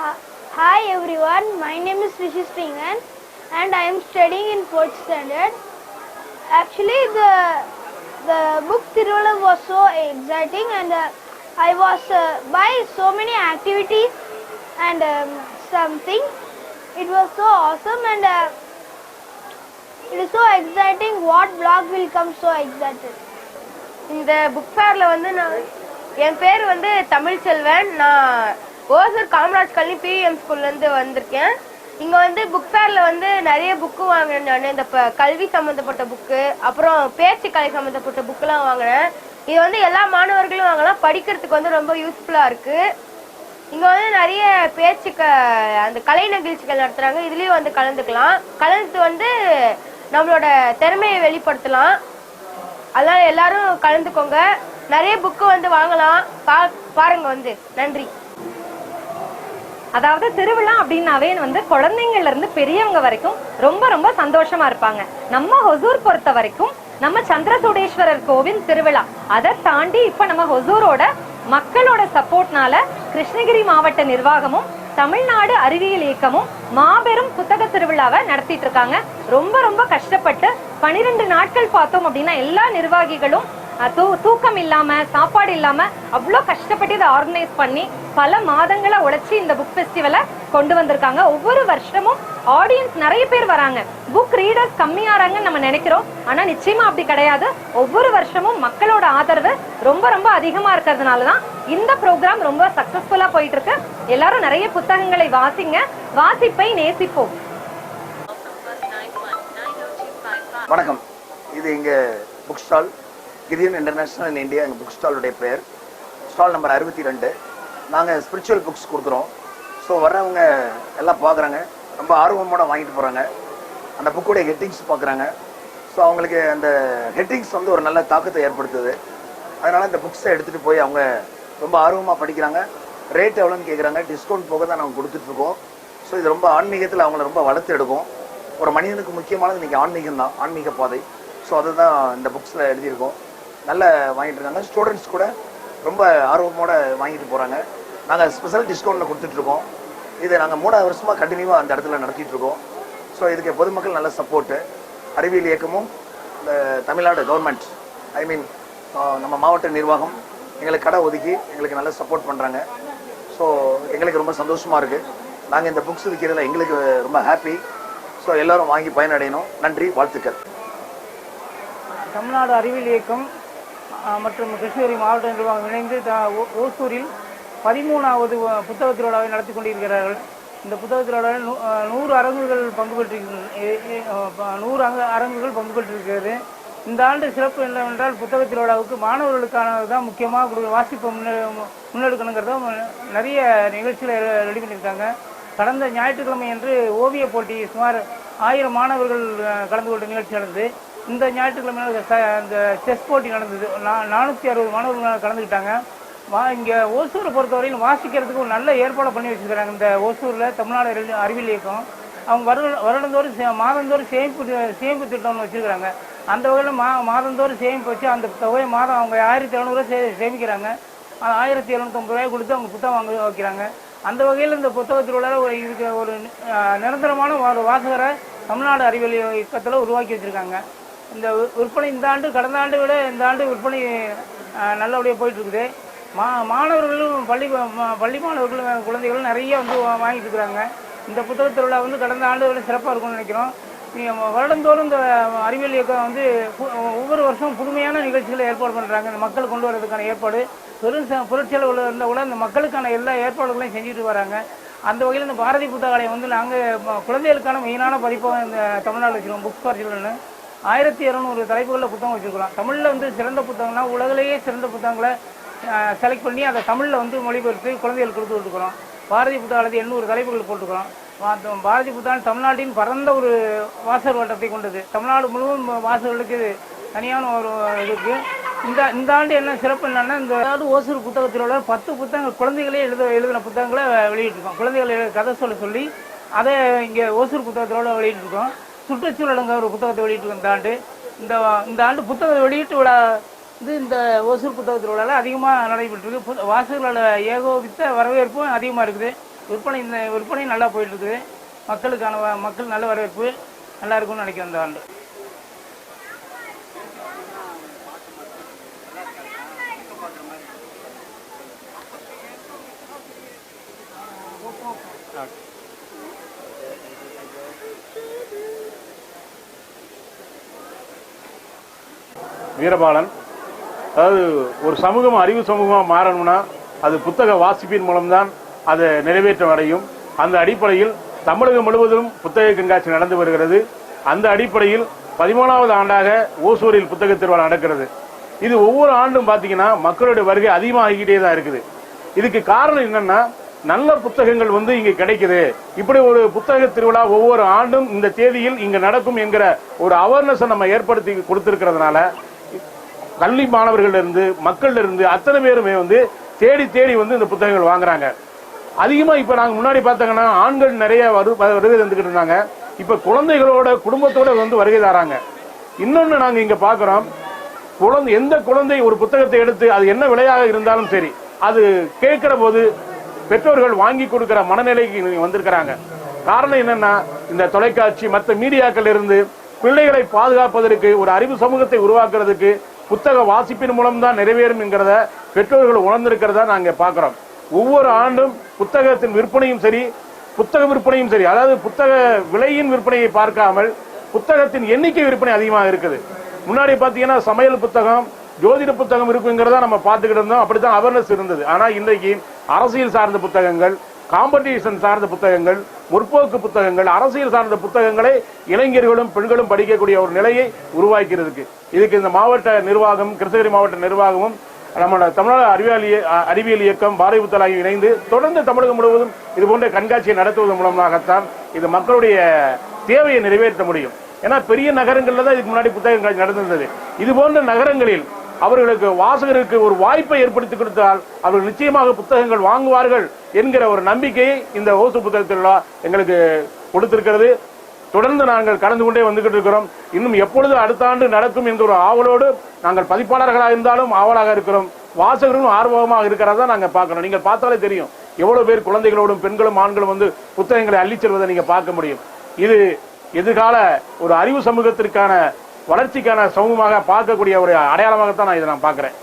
Hi- Hi everyone, my name is Rishi Sringan and I am studying in 4th standard. Actually the the book Tiruvalla was so exciting and uh, I was uh, by so many activities and um, something. It was so awesome and uh, it is so exciting. What blog will come so excited? இந்த book ஃபேர்ல வந்து நான் என் பேர் வந்து தமிழ் செல்வன் நான் ஓசூர் காமராஜ் கல்வி PM ஸ்கூல்லேருந்து வந்திருக்கேன். இங்கே வந்து புக் ஃபேரில் வந்து நிறைய புக்கு வாங்கினேன் நான். இந்த கல்வி சம்மந்தப்பட்ட புக்கு அப்புறம் பேச்சு கலை சம்மந்தப்பட்ட புக்கெலாம் வாங்கினேன். இது வந்து எல்லா மாணவர்களும் வாங்கலாம். படிக்கிறதுக்கு வந்து ரொம்ப யூஸ்ஃபுல்லாக இருக்குது இங்கே வந்து நிறைய பேச்சு க அந்த கலை நிகழ்ச்சிகள் நடத்துகிறாங்க இதுலேயும் வந்து கலந்துக்கலாம். கலந்து வந்து நம்மளோட திறமையை வெளிப்படுத்தலாம். அதனால் எல்லாரும் கலந்துக்கோங்க. நிறைய புக்கு வந்து வாங்கலாம். பா- பாருங்க வந்து. நன்றி. அதாவது திருவிழா அப்படின்னாவே வந்து குழந்தைங்கள்ல இருந்து பெரியவங்க வரைக்கும் ரொம்ப ரொம்ப சந்தோஷமா இருப்பாங்க. நம்ம ஹொசூர் பொறுத்த வரைக்கும் நம்ம சந்திரசூடேஸ்வரர் கோவில் திருவிழா. அதை தாண்டி இப்ப நம்ம ஹொசூரோட மக்களோட சப்போர்ட்னால கிருஷ்ணகிரி மாவட்ட நிர்வாகமும் தமிழ்நாடு அறிவியல் இயக்கமும் மாபெரும் புத்தக திருவிழாவை நடத்திட்டு இருக்காங்க. ரொம்ப ரொம்ப கஷ்டப்பட்டு பனிரெண்டு நாட்கள் பார்த்தோம் அப்படின்னா எல்லா நிர்வாகிகளும் தூ- தூக்கம் இல்லாம சாப்பாடு இல்லாம அவ்வளோ கஷ்டப்பட்டு இதை ஆர்கனைஸ் பண்ணி பல மாதங்களை உழைச்சி இந்த புக் ஃபெஸ்டிவலை கொண்டு வந்திருக்காங்க. ஒவ்வொரு வருஷமும் ஆடியன்ஸ் நிறைய பேர் வராங்க. புக் ரீடர்ஸ் கம்மியாறாங்கன்னு நம்ம நினைக்கிறோம். ஆனா நிச்சயமா அப்படி கிடையாது. ஒவ்வொரு வருஷமும் மக்களோட ஆதரவு ரொம்ப ரொம்ப அதிகமா இருக்கிறதுனால தான் இந்த ப்ரோக்ராம் ரொம்ப சக்சஸ்ஃபுல்லா போயிட்டு இருக்கு எல்லாரும் நிறைய புத்தகங்களை வாசிங்க. வாசிப்பை நேசிப்போம். வணக்கம். இது இங்கே புக் ஸ்டால் கிரியன் இன்டர்நேஷனல் இன் இந்தியா எங்கள் புக் ஸ்டாலுடைய பேர் ஸ்டால் நம்பர் அறுபத்தி ரெண்டு. நாங்கள் ஸ்பிரிச்சுவல் புக்ஸ் கொடுக்குறோம். ஸோ வர்றவங்க எல்லாம் பார்க்குறாங்க. ரொம்ப ஆர்வமோட வாங்கிட்டு போகிறாங்க அந்த புக்குடைய ஹெட்டிங்ஸ் பார்க்குறாங்க. ஸோ அவங்களுக்கு அந்த ஹெட்டிங்ஸ் வந்து ஒரு நல்ல தாக்கத்தை ஏற்படுத்துது. அதனால் இந்த புக்ஸை எடுத்துகிட்டு போய் அவங்க ரொம்ப ஆர்வமாக படிக்கிறாங்க. ரேட் எவ்வளோன்னு கேட்குறாங்க டிஸ்கவுண்ட் போக தான் நாங்கள் கொடுத்துட்ருக்கோம் ஸோ இது ரொம்ப ஆன்மீகத்தில் அவங்கள ரொம்ப வளர்த்து எடுக்கும். ஒரு மனிதனுக்கு முக்கியமானது இன்றைக்கி ஆன்மீகம் தான் ஆன்மீக பாதை. ஸோ அதை தான் இந்த புக்ஸில் எழுதியிருக்கோம். நல்ல வாங்கிட்டு இருக்காங்க. ஸ்டூடெண்ட்ஸ் கூட ரொம்ப ஆர்வமோட வாங்கிட்டு போகிறாங்க நாங்கள் ஸ்பெஷல் டிஸ்கவுண்ட்டில் கொடுத்துட்ருக்கோம் இதை நாங்கள் மூணாவது வருஷமாக கண்டினியூவாக அந்த இடத்துல நடத்திட்டு இருக்கோம். ஸோ இதுக்கு பொதுமக்கள் நல்ல சப்போர்ட்டு அறிவியல் இயக்கமும் இந்த தமிழ்நாடு கவர்மெண்ட் ஐ மீன் நம்ம மாவட்ட நிர்வாகம் எங்களுக்கு கடை ஒதுக்கி எங்களுக்கு நல்லா சப்போர்ட் பண்ணுறாங்க ஸோ எங்களுக்கு ரொம்ப சந்தோஷமாக இருக்குது நாங்கள் இந்த புக்ஸ் விற்கிறதுல எங்களுக்கு ரொம்ப ஹாப்பி ஸோ எல்லோரும் வாங்கி பயனடையணும். நன்றி வாழ்த்துக்கள். தமிழ்நாடு அறிவியல் இயக்கம் மற்றும் கிருஷ்ணகிரி மாவட்ட நிர்வாகம் இணைந்து ஓ- ஓசூரில் பதிமூணாவது புத்தக திருவிழாவை நடத்தி கொண்டிருக்கிறார்கள். இந்த புத்தக திருவிழாவில் நூ- நூறு அரங்குகள் பங்கு ப- நூறு அங்க அரங்குகள் பங்கு பெற்றிருக்கிறது. இந்த ஆண்டு சிறப்பு என்னவென்றால் புத்தக திருவிழாவுக்கு மாணவர்களுக்கானது தான் முக்கியமாக கொடுக்க வாசிப்பை முன்னே முன்னெடுக்கணுங்கிறத நிறைய நிகழ்ச்சிகளை ரெடி பண்ணியிருக்காங்க. கடந்த ஞாயிற்றுக்கிழமை அன்று ஓவிய போட்டி சுமார் ஆயிரம் மாணவர்கள் கலந்து கொண்ட நிகழ்ச்சி நடந்தது. இந்த ஞாயிற்றுக்கிழமை அந்த இந்த செஸ் போட்டி நடந்தது. நா- நானூற்றி அறுபது மாணவர்கள் கலந்துக்கிட்டாங்க. வா இங்கே ஓசூரை பொறுத்தவரையில் வாசிக்கிறதுக்கு ஒரு நல்ல ஏற்பாடு பண்ணி வச்சிருக்கிறாங்க. இந்த ஓசூரில் தமிழ்நாடு அறிவி- அறிவியல் இயக்கம். அவங்க வருட வருடந்தோறும் சே- மாதந்தோறும் சேமிப்பு சேமிப்பு திட்டம்னு வச்சுருக்கிறாங்க. அந்த வகையில் மா மாதந்தோறும் சேமிப்பு வச்சு அந்த தொகையை மாதம் அவங்க ஆயிரத்தி எழுநூறுவா சே சேமிக்கிறாங்க. அது ஆயிரத்தி எழுநூத்தம்பது ரூபாய் கொடுத்து அவங்க புத்தகம் வாங்க வைக்கிறாங்க. அந்த வகையில் இந்த புத்தக திருவிழாவில் ஒரு இதுக்கு ஒரு நிரந்தரமான ஒரு வாசகரை தமிழ்நாடு அறிவியல் இயக்கத்தில் உருவாக்கி வச்சிருக்காங்க. இந்த விற்பனை இந்த ஆண்டு கடந்த ஆண்டு விட இந்த ஆண்டு விற்பனை நல்லபடியாக போயிட்டுருக்குது. மா மாணவர்களும் பள்ளி பள்ளி மாணவர்களும் குழந்தைகளும் நிறைய வந்து வாங்கிட்டு இருக்கிறாங்க இந்த புத்தக திருவிழா வந்து கடந்த ஆண்டு விட சிறப்பாக இருக்கும்னு நினைக்கிறோம். வருடந்தோறும் இந்த அறிவியல் இயக்கம் வந்து ஒவ்வொரு வருஷம் புதுமையான நிகழ்ச்சிகளை ஏற்பாடு பண்ணுறாங்க இந்த மக்கள் கொண்டு வரதுக்கான ஏற்பாடு. பெரும் ச- இருந்தால் கூட இந்த மக்களுக்கான எல்லா ஏற்பாடுகளையும் செஞ்சுட்டு வராங்க. அந்த வகையில் இந்த பாரதி புத்தகாலயம் வந்து நாங்கள் குழந்தைகளுக்கான மெயினான பதிப்பாக இந்த தமிழ்நாடு வச்சுருவோம் புக்ஸ் ஃபார் சில்ட்ரன்னு ஆயிரத்தி இரநூறு தலைப்புகளில் புத்தகம் வச்சுருக்கிறோம். தமிழில் வந்து சிறந்த புத்தகம்னா உலகிலேயே சிறந்த புத்தகங்களை செலக்ட் பண்ணி அதை தமிழில் வந்து மொழிபெயர்த்து குழந்தைகள் கொடுத்து விட்டுக்கிறோம் பாரதி புத்தகாலத்தில் எண்ணூறு தலைப்புகள் போட்டுக்கிறோம் பாரதி புத்தகம் தமிழ்நாட்டின் பரந்த ஒரு வாசகர் வட்டத்தை கொண்டது. தமிழ்நாடு முழுவதும் வாசகர்களுக்கு இது தனியான ஒரு இது இந்த இந்த ஆண்டு என்ன சிறப்பு என்னன்னா இந்த அதாவது ஓசூர் புத்தகத்தில் உள்ள பத்து புத்தகங்கள் குழந்தைகளே எழுத எழுதின புத்தகங்களை வெளியிட்டிருக்கோம். குழந்தைகள் எழுத கதை சொல்ல சொல்லி அதை இங்கே ஓசூர் புத்தகத்திலோட வெளியிட்டிருக்கோம். சுற்றுச்சூழலுங்க ஒரு புத்தகத்தை வெளியிட்டு இந்த ஆண்டு. இந்த இந்த ஆண்டு புத்தக வெளியீட்டு விழா இது இந்த ஓசூர் புத்தக திருவிழாவில் அதிகமாக நடைபெற்றிருக்கு. புத்த- வாசகர்களோட ஏகோபித்த வரவேற்பும் அதிகமாக இருக்குது. விற்பனை இந்த விற்பனையும் நல்லா போயிட்டுருக்குது மக்களுக்கான வ- மக்கள் நல்ல வரவேற்பு நல்லா இருக்கும்னு நினைக்கிறேன் இந்த ஆண்டு. வீரபாலன். அதாவது ஒரு சமூகம் அறிவு சமூகமாக மாறணும்னா அது புத்தக வாசிப்பின் மூலம்தான் அதை நிறைவேற்றம் அடையும். அந்த அடிப்படையில் தமிழகம் முழுவதும் புத்தக கண்காட்சி நடந்து வருகிறது. அந்த அடிப்படையில் பதிமூணாவது ஆண்டாக ஓசூரில் புத்தக திருவிழா நடக்கிறது. இது ஒவ்வொரு ஆண்டும் பார்த்தீங்கன்னா மக்களுடைய வருகை அதிகமாகிக்கிட்டே தான் இருக்குது. இதுக்கு காரணம் என்னன்னா நல்ல புத்தகங்கள் வந்து இங்க கிடைக்குது. இப்படி ஒரு புத்தக திருவிழா ஒவ்வொரு ஆண்டும் இந்த தேதியில் இங்க நடக்கும் என்கிற ஒரு அவேர்னஸ் நம்ம ஏற்படுத்தி கொடுத்திருக்கிறதுனால கல்வி மாணவர்கள் இருந்து மக்கள் இருந்து அத்தனை பேருமே வந்து தேடி தேடி வந்து இந்த புத்தகங்கள் வாங்குறாங்க. அதிகமாக இப்போ நாங்கள் முன்னாடி பார்த்தாங்கன்னா ஆண்கள் நிறைய வரு- வருகை தந்துக்கிட்டு இருந்தாங்க. இப்போ குழந்தைகளோட குடும்பத்தோட வந்து வருகை தராங்க. இன்னொன்று நாங்கள் இங்கே பார்க்குறோம் குழந்தை எந்த குழந்தை ஒரு புத்தகத்தை எடுத்து அது என்ன விலையாக இருந்தாலும் சரி அது கேட்குற போது பெற்றோர்கள் வாங்கி கொடுக்குற மனநிலைக்கு இங்க வந்திருக்கிறாங்க. காரணம் என்னன்னா இந்த தொலைக்காட்சி மற்ற மீடியாக்கள் இருந்து பிள்ளைகளை பாதுகாப்பதற்கு ஒரு அறிவு சமூகத்தை உருவாக்குறதுக்கு புத்தக வாசிப்பின் மூலம் தான் நிறைவேறும் என்கிறத பெற்றோர்கள் உணர்ந்திருக்கிறதா நாங்கள் பார்க்குறோம். ஒவ்வொரு ஆண்டும் புத்தகத்தின் விற்பனையும் சரி புத்தக விற்பனையும் சரி அதாவது புத்தக விலையின் விற்பனையை பார்க்காமல் புத்தகத்தின் எண்ணிக்கை விற்பனை அதிகமாக இருக்குது. முன்னாடி பார்த்தீங்கன்னா சமையல் புத்தகம் ஜோதிட புத்தகம் இருக்குங்கிறத நம்ம பார்த்துக்கிட்டு இருந்தோம். அப்படித்தான் அவேர்னஸ் இருந்தது. ஆனால் இன்றைக்கு அரசியல் சார்ந்த புத்தகங்கள் காம்படிஷன் சார்ந்த புத்தகங்கள் முற்போக்கு புத்தகங்கள் அரசியல் சார்ந்த புத்தகங்களை இளைஞர்களும் பெண்களும் படிக்கக்கூடிய ஒரு நிலையை உருவாக்கிறதுக்கு இதுக்கு இந்த மாவட்ட நிர்வாகம் கிருஷ்ணகிரி மாவட்ட நிர்வாகமும் நம்மளோட தமிழ்நாடு அறிவியல் அறிவியல் இயக்கம் பாரதி புத்தலாயும் இணைந்து தொடர்ந்து தமிழகம் முழுவதும் இது போன்ற கண்காட்சியை நடத்துவதன் மூலமாகத்தான் இது மக்களுடைய தேவையை நிறைவேற்ற முடியும். ஏன்னா பெரிய நகரங்களில் தான் இதுக்கு முன்னாடி புத்தக கண்காட்சி நடந்திருந்தது. இது போன்ற நகரங்களில் அவர்களுக்கு வாசகருக்கு ஒரு வாய்ப்பை ஏற்படுத்தி கொடுத்தால் அவர்கள் நிச்சயமாக புத்தகங்கள் வாங்குவார்கள் என்கிற ஒரு நம்பிக்கையை இந்த ஓசு புத்தகத்திலா எங்களுக்கு கொடுத்திருக்கிறது. தொடர்ந்து நாங்கள் கடந்து கொண்டே வந்துகிட்டு இருக்கிறோம். இன்னும் எப்பொழுது அடுத்த ஆண்டு நடக்கும் என்ற ஒரு ஆவலோடு நாங்கள் பதிப்பாளர்களாக இருந்தாலும் ஆவலாக இருக்கிறோம். வாசகர்களும் ஆர்வமாக இருக்கிறதா நாங்கள் பார்க்கணும். நீங்கள் பார்த்தாலே தெரியும். எவ்வளவு பேர் குழந்தைகளோடும் பெண்களும் ஆண்களும் வந்து புத்தகங்களை அள்ளிச் செல்வதை நீங்க பார்க்க முடியும். இது எதிர்கால ஒரு அறிவு சமூகத்திற்கான வளர்ச்சிக்கான சமூகமாக பார்க்கக்கூடிய ஒரு அடையாளமாகத்தான் நான் இதை நான் பார்க்குறேன்.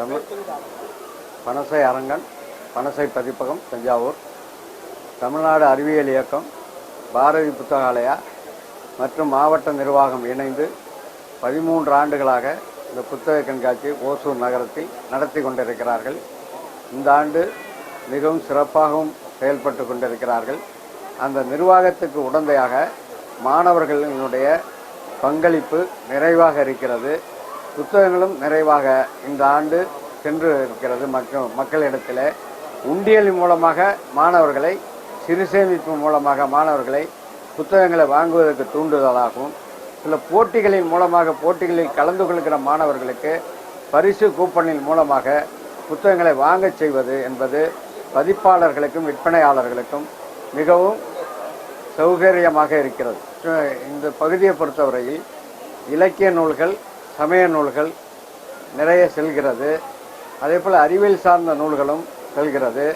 தமிழ் பனசை அரங்கன் பனசை பதிப்பகம் தஞ்சாவூர் தமிழ்நாடு அறிவியல் இயக்கம் பாரதி புத்தகாலயா மற்றும் மாவட்ட நிர்வாகம் இணைந்து பதிமூன்று ஆண்டுகளாக இந்த புத்தக கண்காட்சி ஓசூர் நகரத்தில் நடத்தி கொண்டிருக்கிறார்கள். இந்த ஆண்டு மிகவும் சிறப்பாகவும் செயல்பட்டு கொண்டிருக்கிறார்கள். அந்த நிர்வாகத்துக்கு உடந்தையாக மாணவர்களினுடைய பங்களிப்பு நிறைவாக இருக்கிறது. புத்தகங்களும் நிறைவாக இந்த ஆண்டு சென்று இருக்கிறது மற்றும் மக்களிடத்தில் உண்டியல் மூலமாக மாணவர்களை சிறு சேமிப்பு மூலமாக மாணவர்களை புத்தகங்களை வாங்குவதற்கு தூண்டுதலாகவும் சில போட்டிகளின் மூலமாக போட்டிகளில் கலந்து கொள்கிற மாணவர்களுக்கு பரிசு கூப்பனின் மூலமாக புத்தகங்களை வாங்கச் செய்வது என்பது பதிப்பாளர்களுக்கும் விற்பனையாளர்களுக்கும் மிகவும் சௌகரியமாக இருக்கிறது. இந்த பகுதியை பொறுத்தவரையில் இலக்கிய நூல்கள் சமய நூல்கள் நிறைய செல்கிறது. அதே போல் அறிவியல் சார்ந்த நூல்களும் செல்கிறது.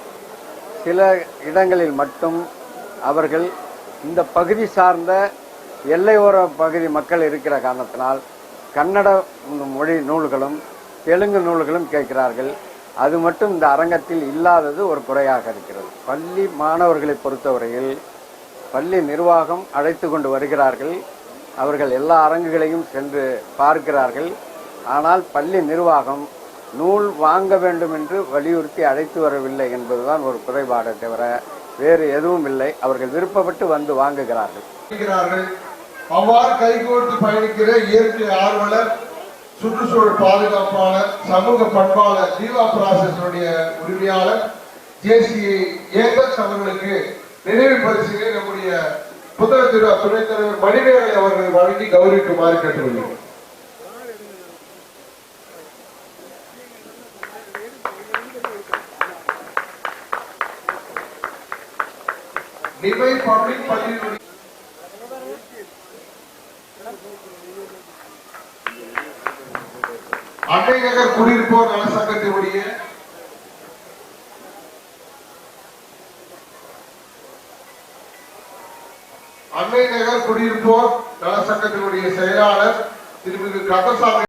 சில இடங்களில் மட்டும் அவர்கள் இந்த பகுதி சார்ந்த எல்லையோர பகுதி மக்கள் இருக்கிற காரணத்தினால் கன்னட மொழி நூல்களும் தெலுங்கு நூல்களும் கேட்கிறார்கள். அது மட்டும் இந்த அரங்கத்தில் இல்லாதது ஒரு குறையாக இருக்கிறது. பள்ளி மாணவர்களை பொறுத்தவரையில் பள்ளி நிர்வாகம் அழைத்து கொண்டு வருகிறார்கள். அவர்கள் எல்லா அரங்குகளையும் சென்று பார்க்கிறார்கள். ஆனால் பள்ளி நிர்வாகம் நூல் வாங்க வேண்டும் என்று வலியுறுத்தி அழைத்து வரவில்லை என்பதுதான் ஒரு குறைபாடை தவிர வேறு எதுவும் இல்லை. அவர்கள் விருப்பப்பட்டு வந்து வாங்குகிறார்கள். அவ்வாறு கைகோர்த்து பயணிக்கிற இயற்கை ஆர்வலர் சுற்றுச்சூழல் பாதுகாப்பாளர் சமூக பண்பாளர் ஜீவா ப்ராசஸுடைய உரிமையாளர் ஜேசி ஏகஸ் அவர்களுக்கு நினைவு பரிசுகளை நம்முடைய புத்தகத்திரு துணைத் தலைவர் மணிமேகலை அவர்கள் வழங்கி கௌரவிக்குமாறு கேட்டுக்கொள்கிறேன் நிமை பப்ளிக் பள்ளியினுடைய அன்னை நகர் குடியிருப்போர் நல சங்கத்தினுடைய நகர் குடியிருப்போர் நலச்சங்கத்தினுடைய செயலாளர் திருமிகு கந்தசாமி